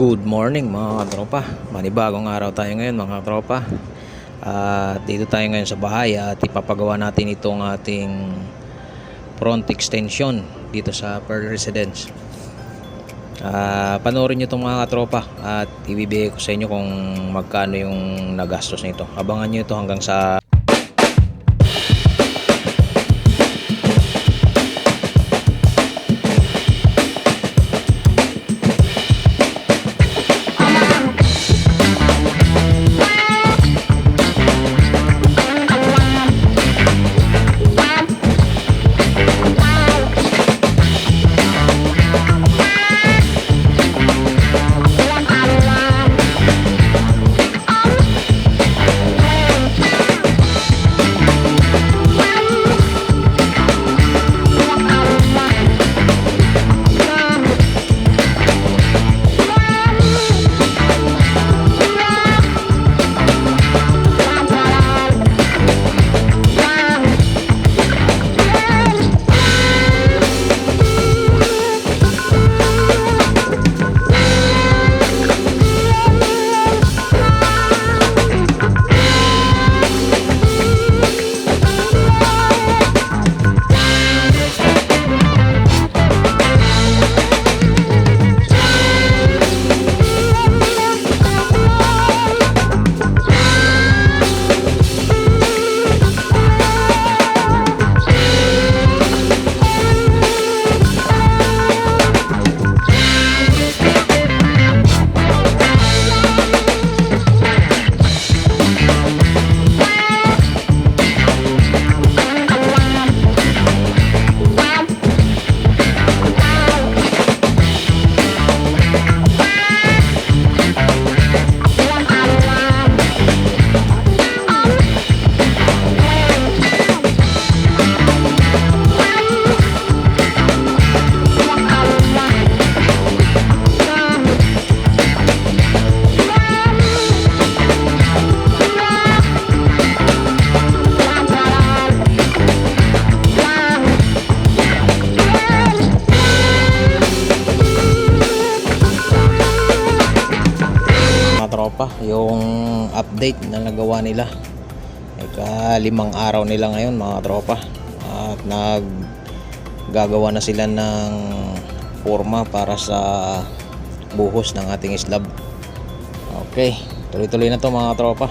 Good morning mga katropa. Manibagong araw tayo ngayon mga katropa. At dito tayo ngayon sa bahay at ipapagawa natin itong ating front extension dito sa Pearl Residence. Ah, panoorin nyo itong mga katropa at ibibigay ko sa inyo kung magkano yung nagastos nito. Abangan nyo ito hanggang sa tropa yung update na nagawa nila. Ika limang araw nila ngayon mga tropa. At nag gagawa na sila ng forma para sa buhos ng ating slab okay tuloy tuloy na to mga tropa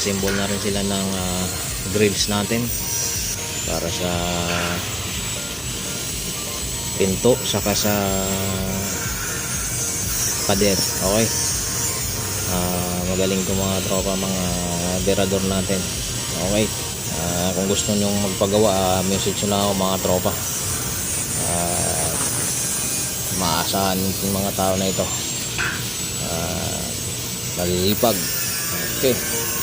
Tropa, mag-assemble na rin sila ng ah, grills natin para sa pinto saka sa pader. Okay. Ah, magaling to mga tropa mga berador natin. Okay. Ah, kung gusto nyong magpagawa, ah, message na ako mga tropa. Ah, maasahan yung mga tao na ito. Ah, malilipag. Okay.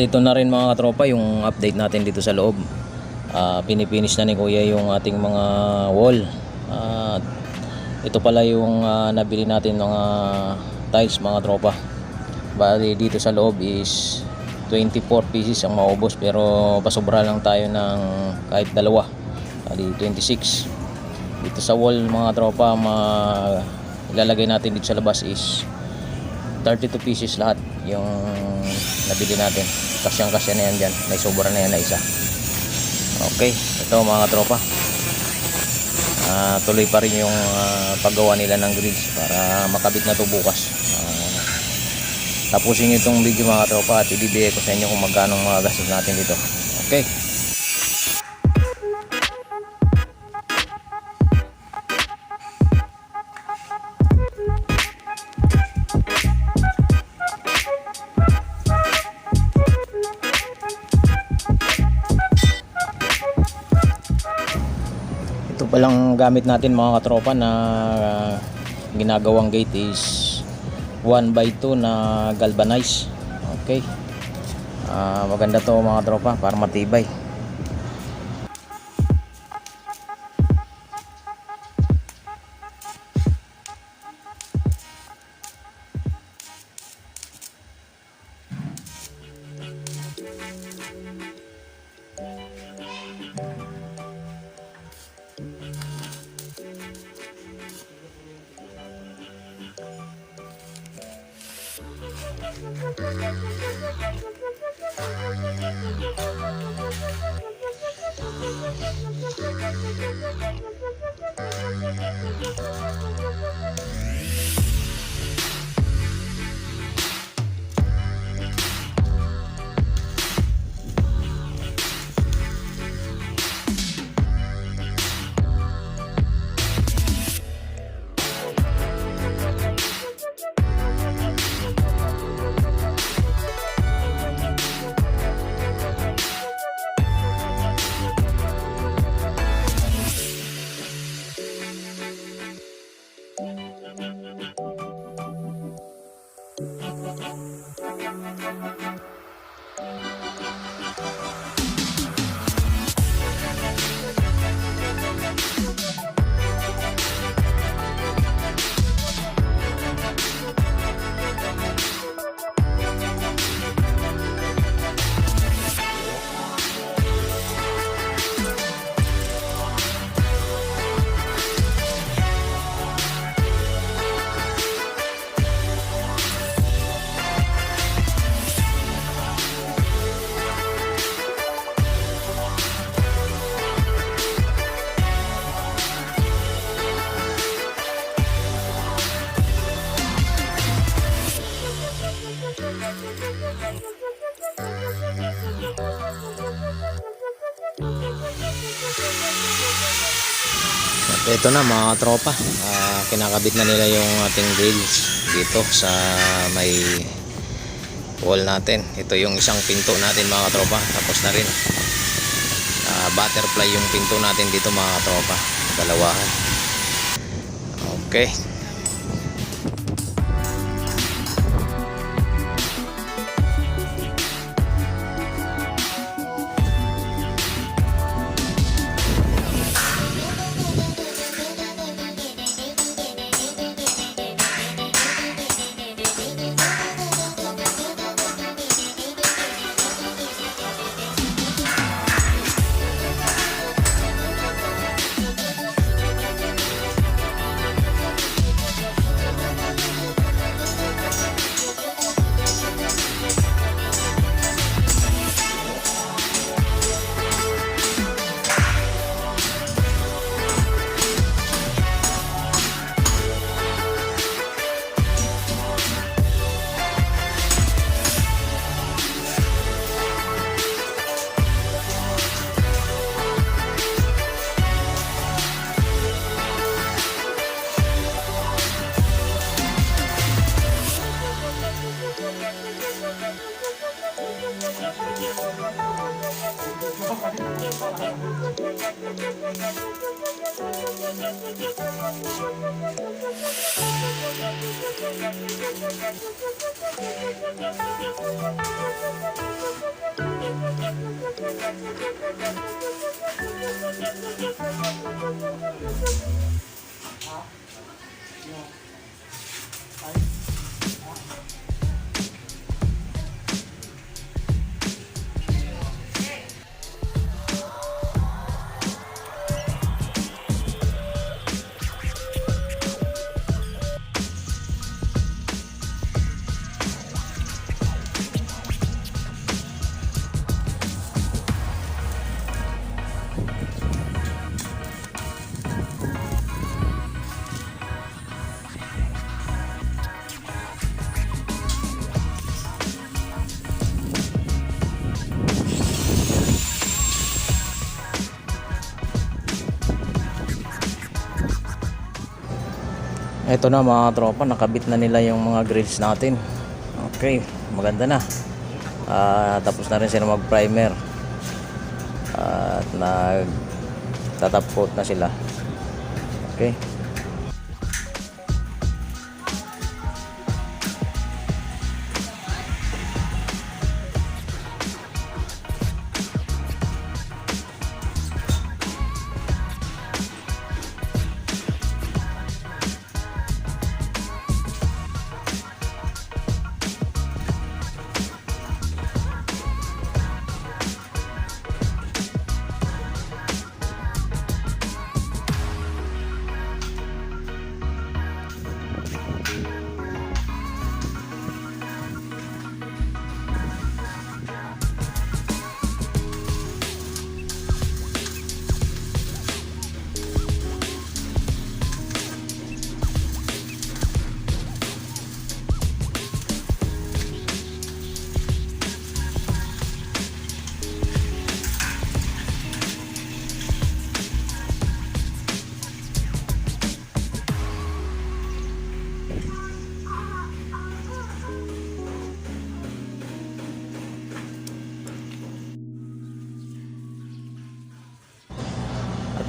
Ito na rin mga tropa yung update natin dito sa loob. Ah, pinipinish na ni Kuya yung ating mga wall. At ito pala yung ah, nabili natin mga tiles mga tropa. Bali dito sa loob is 24 pieces ang maubos pero pasobra lang tayo ng kahit dalawa. Bali 26. Dito sa wall mga tropa ma ilalagay natin dito sa labas is 32 pieces lahat yung nabili natin. Kasyang kasya na yan dyan. May sobra na yan na isa. Okay, ito mga tropa. Ah, tuloy pa rin yung ah, paggawa nila ng grills para makabit na to bukas. Ah, tapusin nyo itong video mga tropa at ibibigay ko sa inyo kung magkano mga gastos natin dito. Okay. Palang gamit natin mga katropa na ah, ginagawang gate is 1 by 2 na galvanize. Okay. Ah, maganda to mga tropa para matibay. At ito na mga tropa, Ah, kinakabit na nila yung ating grills dito sa may wall natin. Ito yung isang pinto natin mga tropa, tapos na rin. Ah, butterfly yung pinto natin dito mga tropa, dalawahan. Okay. Ito na mga tropa, nakabit na nila yung mga grills natin. Okay, maganda na. Ah, tapos na rin sila mag-primer. At nag tatap coat na sila. Okay.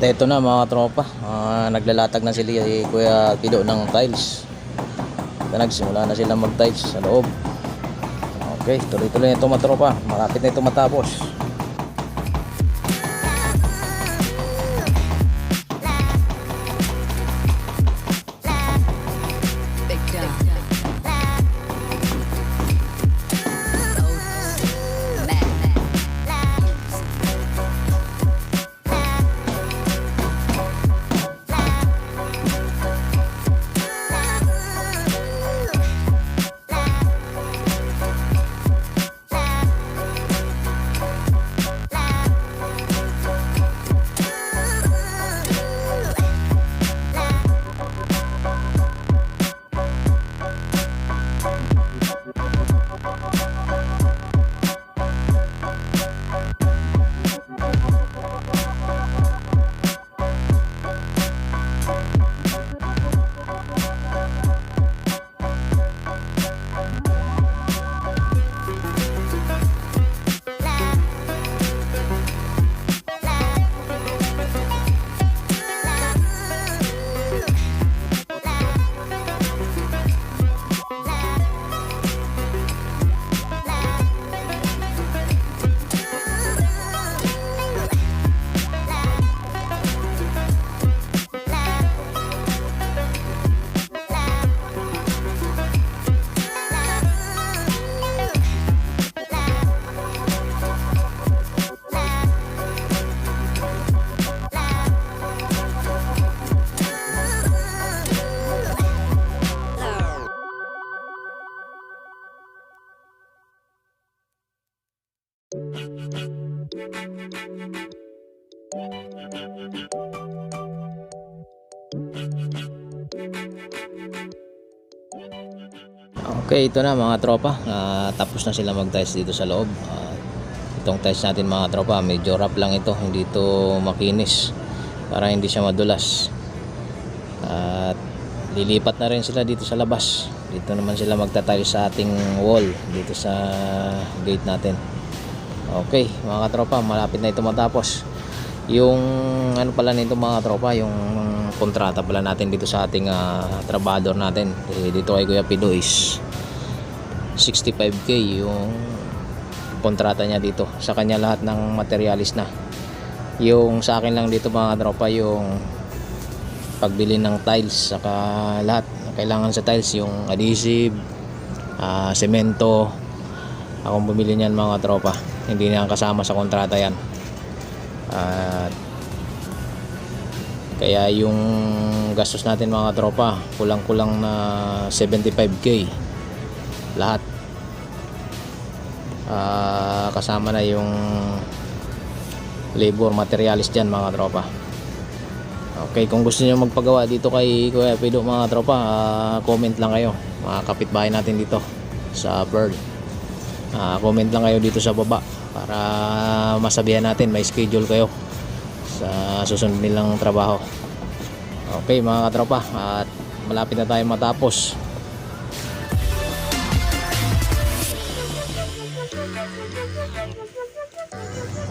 At ito na mga tropa, Ah, naglalatag na sila si Kuya Pido ng tiles. At nagsimula na sila mag-tiles sa loob. Okay, tuloy-tuloy na ito mga tropa. Malapit na ito matapos. Okay, ito na mga tropa. Ah, tapos na sila mag-tiles dito sa loob. Ah, itong tiles natin mga tropa, medyo rough lang ito, hindi ito makinis para hindi siya madulas. At lilipat na rin sila dito sa labas. Dito naman sila magta-tiles sa ating wall dito sa gate natin. Okay, mga tropa, malapit na ito matapos. Yung ano pala nito mga tropa, yung kontrata pala natin dito sa ating ah, trabador natin. Eh, dito kay Kuya Pido is 65k yung kontrata niya dito. Sa kanya lahat ng materialis na. Yung sa akin lang dito mga tropa yung pagbili ng tiles saka lahat kailangan sa tiles yung adhesive, ah, semento. Akong bumili niyan mga tropa. Hindi na kasama sa kontrata yan. At kaya yung gastos natin mga tropa, kulang-kulang na 75k lahat. Ah, kasama na yung labor materialis dyan mga tropa. Okay, kung gusto niyo magpagawa dito kay Kuya Pido mga tropa, ah, comment lang kayo. Mga kapitbahay natin dito sa Bird. Ah, comment lang kayo dito sa baba para masabihan natin may schedule kayo sa susunod nilang trabaho. Okay mga katropa at malapit na tayo matapos.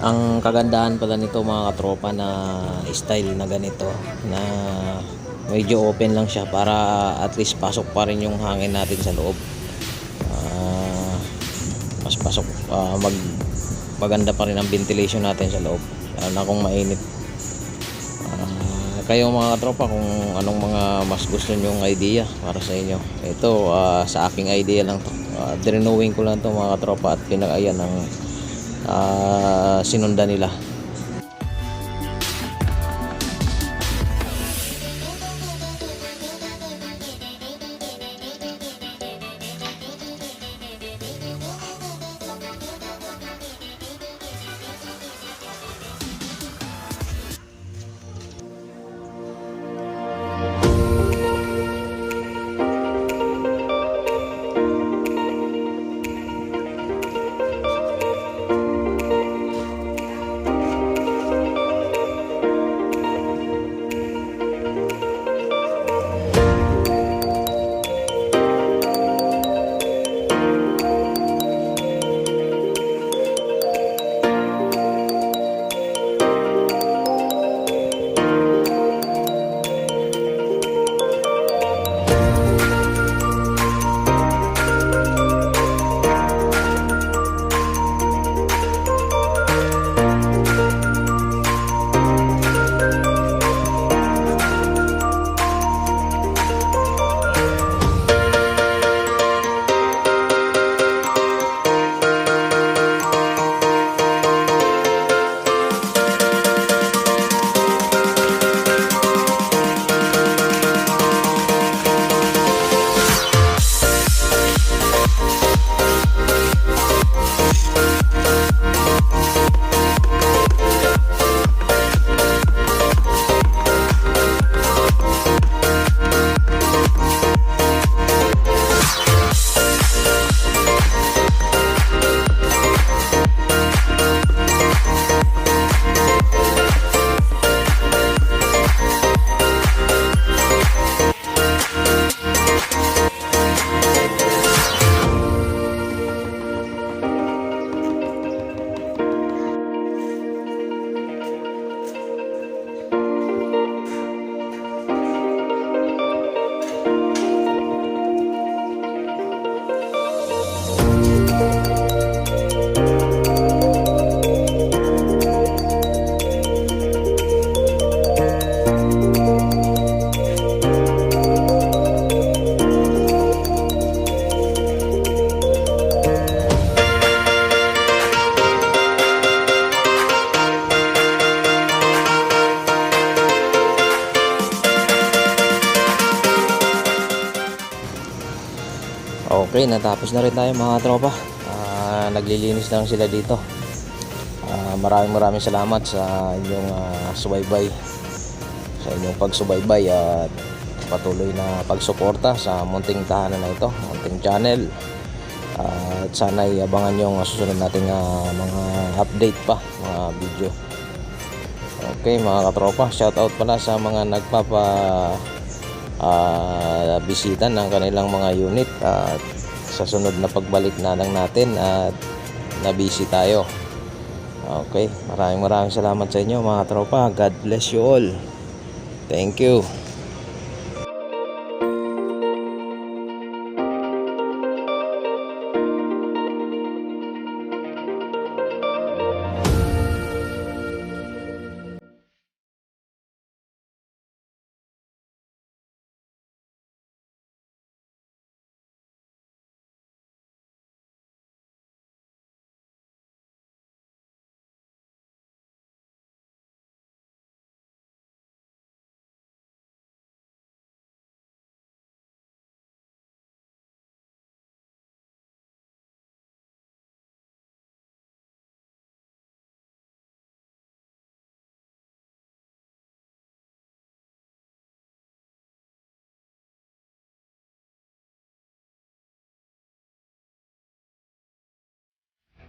Ang kagandahan pala nito mga katropa na style na ganito na medyo open lang siya para at least pasok pa rin yung hangin natin sa loob. Ah, mas pasok ah, mag maganda pa rin ang ventilation natin sa loob. Lalo na kung mainit. Ah, kayo mga katropa kung anong mga mas gusto nyong idea para sa inyo. Ito ah, sa aking idea lang to. Uh, drenowing ko lang to mga katropa at pinag-ayan ng ah, sinundan nila Okay, natapos na rin tayo mga tropa. Ah, naglilinis lang sila dito. Ah, maraming maraming salamat sa inyong ah, subaybay. Sa inyong pagsubaybay at patuloy na pagsuporta sa munting tahanan na ito, munting channel. Ah, at sana iabangan nyo ang susunod nating ah, mga update pa, mga video. Okay mga katropa, shoutout pala sa mga nagpapa ah, bisita ng kanilang mga unit at sa sunod na pagbalik na lang natin at nabisi tayo. Okay, maraming maraming salamat sa inyo mga tropa. God bless you all. Thank you.